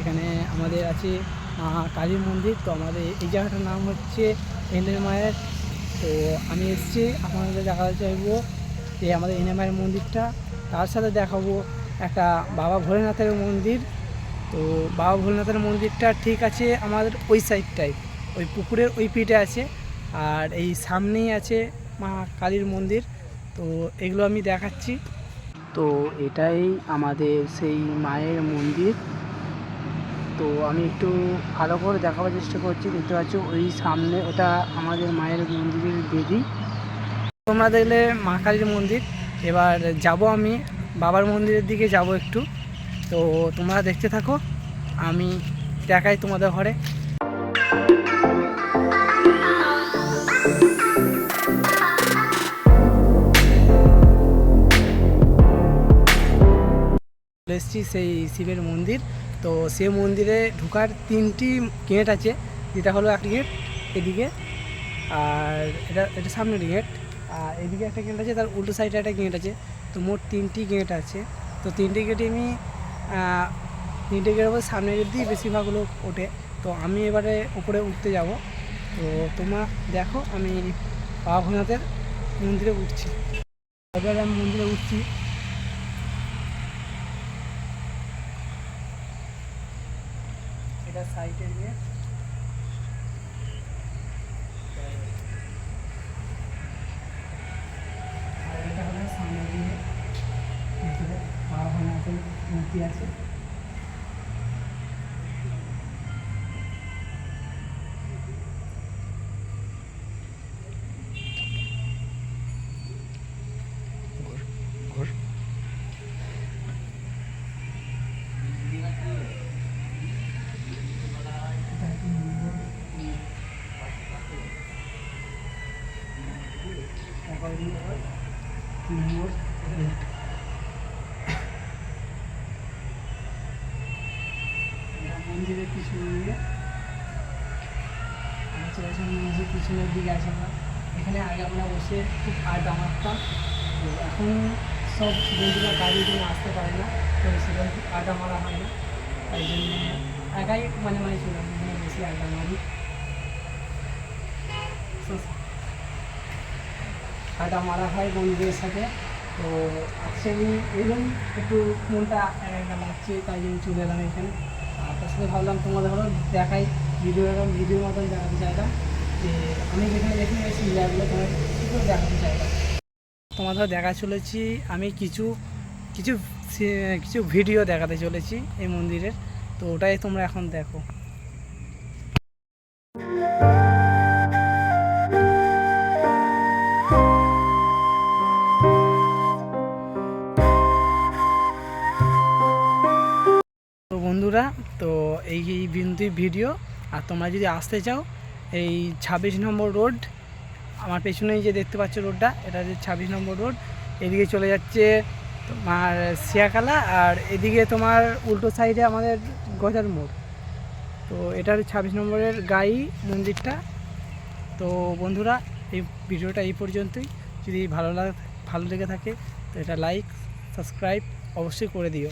এখানে আমাদের আছে কালীর মন্দির। তো আমাদের এই জায়গাটার নাম হচ্ছে মায়ের। তো আমি এসেছি, আপনাদের দেখাতে চাইব যে আমাদের মায়ের মন্দিরটা। তার সাথে দেখাবো একটা বাবা ভোলেনাথের মন্দির। তো বাবা ভোলেনাথের মন্দিরটা ঠিক আছে আমাদের ওই সাইডটাই ওই পুকুরের ওই পিঠে আছে। আর এই সামনেই আছে মা কালীর মন্দির। তো এগুলো আমি দেখাচ্ছি। তো এটাই আমাদের সেই মায়ের মন্দির। তো আমি একটু ভালো করে দেখাবার চেষ্টা করছি। দেখতে পাচ্ছ, ওই সামনে ওটা আমাদের মায়ের মন্দিরের বেদি। তোমরা দেখলে মা কালীর মন্দির। এবার যাব আমি, বাবার মন্দিরের দিকে যাব একটু। তো তোমরা দেখতে থাকো, আমি দেখাই তোমাদের ঘরে। এসেছি সেই শিবের মন্দির। তো সে মন্দিরে ঢোকার তিনটি গেট আছে। যেটা হলো এক গেট এদিকে, আর এটা এটা সামনের গেট। আর এদিকে একটা গেট আছে, তার উল্টো সাইডে একটা গেট আছে। তো মোট তিনটি গেট আছে। তো তিনটি গেটে আমি তিনটে গেটের মধ্যে সামনের গেট দিয়ে বেশিরভাগ লোক ওঠে। তো আমি এবারে উপরে উঠতে যাব। তো তোমরা দেখো, আমি বাবা ভোলানাথের মন্দিরে উঠছি। এবারে আমি মন্দিরে উঠছি। এটা সাইডে দিয়ে আর এটা হলো সামনে দিয়ে ভিতরে বাবা ভোলানাথের মূর্তি আছে মন্দিরের পিছনে দিয়ে আমরা চলে মন্দিরের পিছনের দিকে আছে আমরা এখানে আগে আমরা বসে খুব আড্ডা মারতাম এখন সব বন্ধুরা গাড়ির জন্য আসতে পারে না। তো সেখানে আড্ডা মারা হয় না। তাই জন্য একাই মানে মানে চলে আসি বেশি আড্ডা মারি আড্ডা মারা হয় বন্ধুদের সাথে তো আজকে এলাম একটু মনটা এক একটা লাগছে তাই জন্য চলে এলাম এখানে আর তার সাথে ভাবলাম তোমাদের হলো দেখাই ভিডিও এরকম ভিডিওর মতন দেখাতে চাইলাম যে আমি যেখানে দেখে গেছি জায়গাগুলো তোমার কী দেখাতে চাইলাম তোমাদের দেখা চলেছি আমি কিছু কিছু কিছু ভিডিও দেখাতে চলেছি এই মন্দিরের তো ওটাই তোমরা এখন দেখো বন্ধুরা, তো এই বিন্দু ভিডিও। আর তোমরা যদি আসতে চাও, এই ছাব্বিশ নম্বর রোড, আমার পেছনেই যে দেখতে পাচ্ছ রোডটা, এটা যে ছাব্বিশ নম্বর রোড। এদিকে চলে যাচ্ছে তোমার শিয়াকালা আর এদিকে তোমার উল্টো সাইডে আমাদের গজার মোড়। তো এটা ছাব্বিশ নম্বরের গাই মন্দিরটা। তো বন্ধুরা, এই ভিডিওটা এই পর্যন্তই। যদি ভালো লাগে, ভালো লেগে থাকে, তো এটা লাইক, সাবস্ক্রাইব অবশ্যই করে দিও।